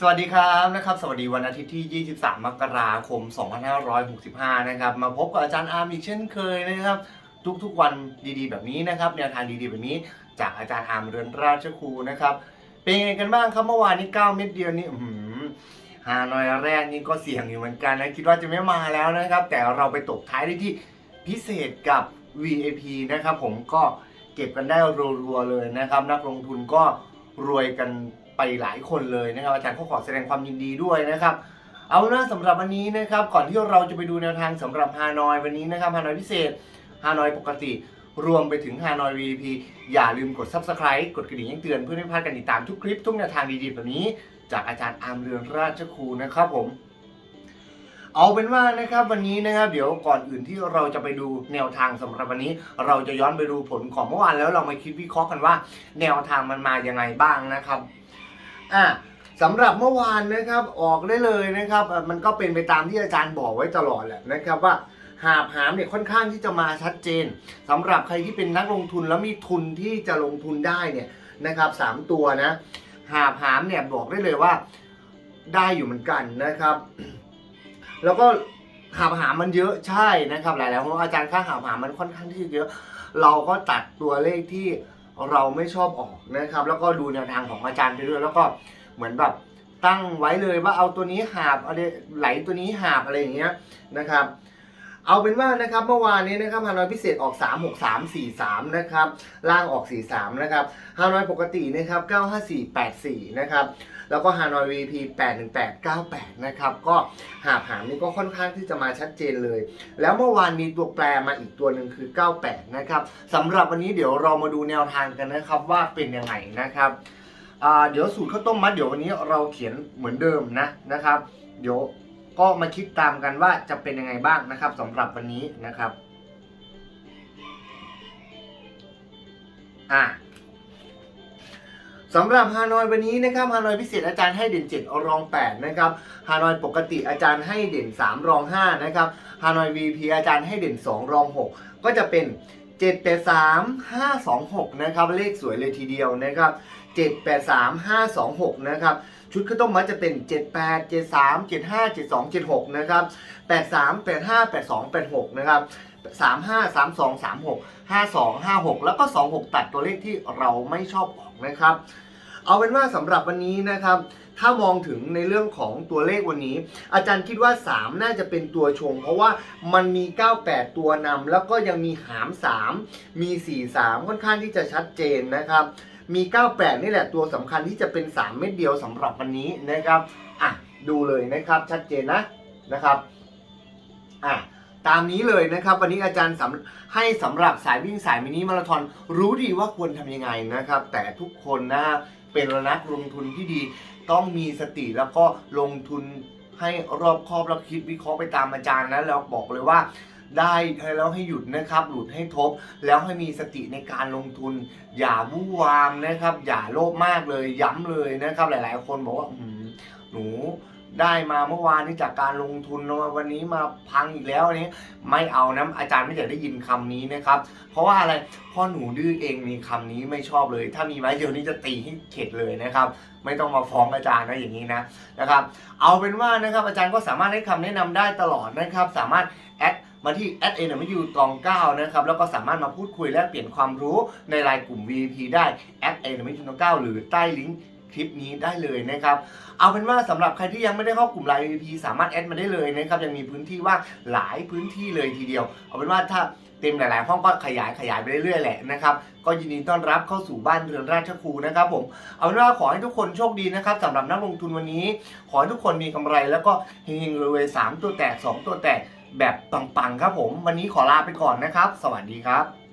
สวัสดีครับนะครับ สวัสดีวันอาทิตย์ที่ 23 มกราคม 2565 นะครับ มาพบกับอาจารย์อาร์มอีกเช่นเคยนะครับ ทุกๆวันดีๆ แบบนี้นะครับแนวทางดีๆ แบบนี้จากอาจารย์อาร์มเรือนราชครูนะครับ เป็นยังไงกันบ้างครับเมื่อวานนี้ 9 เม็ดเดียวนี้หือฮานอยแรกนี่ก็เสี่ยงอยู่เหมือนกันนะคิดว่าจะไม่มาแล้วนะครับ แต่เราไปตกท้ายได้ที่พิเศษกับ VAP นะครับ ผมก็เก็บกันได้รัวๆเลยนะครับ นักลงทุนก็รวยกัน ไปหลายคนเลยนะครับ อาจารย์ก็ขอแสดงความยินดีด้วยนะครับ เอาเป็นว่าสำหรับวันนี้นะครับ ก่อนที่เราจะไปดูแนวทางสำหรับฮานอยวันนี้นะครับฮานอยพิเศษฮานอยปกติ รวมไปถึงฮานอย VP อย่าลืมกด Subscribe กดกระดิ่งแจ้งเตือนเพื่อไม่พลาดการติดตามทุกคลิปทุกแนวทางดีๆแบบนี้ จากอาจารย์อาร์มเรืองราชครูนะครับผมเอาเป็นว่านะครับวันนี้นะครับเดี๋ยวก่อนอื่นที่เราจะไปดูแนวทางสำหรับวันนี้ เราจะย้อนไปดูผลของเมื่อวานแล้วเรามาคิดวิเคราะห์กันว่า แนวทางมันมายังไงบ้างนะครับ อะสำหรับเมื่อวานนะครับออกได้เลยนะครับ มันก็เป็นไปตามที่อาจารย์บอกไว้ตลอดแหละนะครับว่าหาบหามเนี่ยค่อนข้างที่จะมาชัดเจนสำหรับใครที่เป็นนักลงทุนแล้วมีทุนที่จะลงทุนได้เนี่ยนะครับสามตัวนะหาบหามเนี่ยบอกได้เลยว่าได้อยู่เหมือนกันนะครับ แล้วก็หาบหามมันเยอะใช่นะครับ หลายๆคนอาจารย์ค่าหาบหามมันค่อนข้างที่จะเยอะ เราก็ตัดตัวเลขที่ เราไม่ชอบออกนะครับ แล้วก็ดูแนวทางของอาจารย์ไปด้วยแล้วก็เหมือนแบบตั้งไว้เลยว่าเอาตัวนี้หาบอะไรไหลตัวนี้หาบอะไรอย่างเงี้ยนะครับ เอาเป็นว่านะครับเมื่อวานนี้นะครับฮานอยพิเศษออก 3 6 3 4 3 นะครับล่างออก 4 3 นะครับฮานอยปกตินะครับ 9 5 4 8 4 นะครับแล้วก็ฮานอย VP 8 1 8 9 8 นะครับก็หาบหามนี่ก็ค่อนข้างที่จะมาชัดเจนเลย แล้วเมื่อวานมีตัวแปรมาอีกตัวหนึ่งคือ 98 นะครับสำหรับวันนี้เดี๋ยวเรามาดูแนวทางกันนะครับว่าเป็นยังไงนะครับเดี๋ยวสูตรข้าวต้มมัดเดี๋ยววันนี้เราเขียนเหมือนเดิมนะนะครับ เดี๋ยว ก็มาคิดตามกันว่าจะเป็นยังไงบ้างนะครับสำหรับวันนี้นะครับอ่าสำหรับฮานอยวันนี้นะครับฮานอยพิเศษอาจารย์ให้เด่น 7 รอง 8 นะครับฮานอยปกติอาจารย์ให้เด่น 3 รอง 5 นะครับฮานอย VP อาจารย์ให้เด่น 2 รอง 6 ก็จะเป็น 7 8 3 5 2 6 นะครับ เลขสวยเลยทีเดียวนะครับ 7 8 3 5 2 6 นะครับ ชุดข้าวต้มมัดจะเป็น 78 73 75 72 76 นะครับ 83 85 82 86 นะครับ 35 32 36 52 56 แล้วก็ 26 ตัดตัวเลขที่เราไม่ชอบออกนะครับ เอาเป็นว่าสำหรับวันนี้นะครับ ถ้ามองถึงในเรื่องของตัวเลขวันนี้ อาจารย์คิดว่า 3 น่าจะเป็นตัวชง เพราะว่ามันมี 98 ตัวนำแล้วก็ยังมีหาม 3 มี 43 ค่อนข้างที่จะชัดเจนนะครับ มี 98 นี่แหละตัวสำคัญที่จะเป็น 3 เม็ดเดียวสำหรับวันนี้นะครับอะดูเลยนะครับชัดเจนนะนะครับอะตามนี้เลยนะครับ วันนี้อาจารย์ให้สำหรับสายวิ่งสายมินิมาราธอนรู้ดีว่าควรทำยังไงนะครับ แต่ทุกคนนะ เป็นนักลงทุนที่ดี ต้องมีสติแล้วก็ลงทุนให้รอบคอบแล้วคิดวิเคราะห์ไปตามอาจารย์นะแล้วบอกเลยว่าได้แล้วให้หยุดนะครับ หลุดให้ทบ แล้วให้มีสติในการลงทุน อย่าวู่วามนะครับ อย่าโลภมากเลย ย้ำเลยนะครับ หลาย ๆ คนบอกว่าหนู ได้มาเมื่อวานนี้จากการลงทุนมาวันนี้มาพังอีกแล้วอันนี้ไม่เอานะอาจารย์ไม่อยากได้ยินคำนี้นะครับ เพราะว่าอะไรพ่อหนูดื้อเองมีคำนี้ไม่ชอบเลย ถ้ามีไว้เดี๋ยวนี้จะตีให้เข็ดเลยนะครับ ไม่ต้องมาฟ้องอาจารย์นะอย่างนี้นะนะครับ เอาเป็นว่านะครับอาจารย์ก็สามารถให้คำแนะนำได้ตลอดนะครับ สามารถแอดมาที่ a d n m u ตอง9นะครับ แล้วก็สามารถมาพูดคุยแลกเปลี่ยนความรู้ในรายกลุ่ม VIP ได้ a d n m u ตอง9หรือใต้ลิงก์ คลิปนี้ได้เลยนะครับ เอาเป็นว่าสำหรับใครที่ยังไม่ได้เข้ากลุ่มไลน์ VIP สามารถแอดมาได้เลยนะครับยังมีพื้นที่ว่างหลายพื้นที่เลยทีเดียว เอาเป็นว่าถ้าเต็มหลาย ๆ ห้องก็ขยายขยายไปเรื่อย ๆ แหละนะครับ ก็ยินดีต้อนรับเข้าสู่บ้านเรือนราชครูนะครับผม เอาเป็นว่าขอให้ทุกคนโชคดีนะครับสำหรับนักลงทุนวันนี้ ขอให้ทุกคนมีกำไรแล้วก็เฮงๆรวยๆสามตัวแตกสองตัวแตกแบบปัง ๆ ครับผม วันนี้ขอลาไปก่อนนะครับ สวัสดีครับ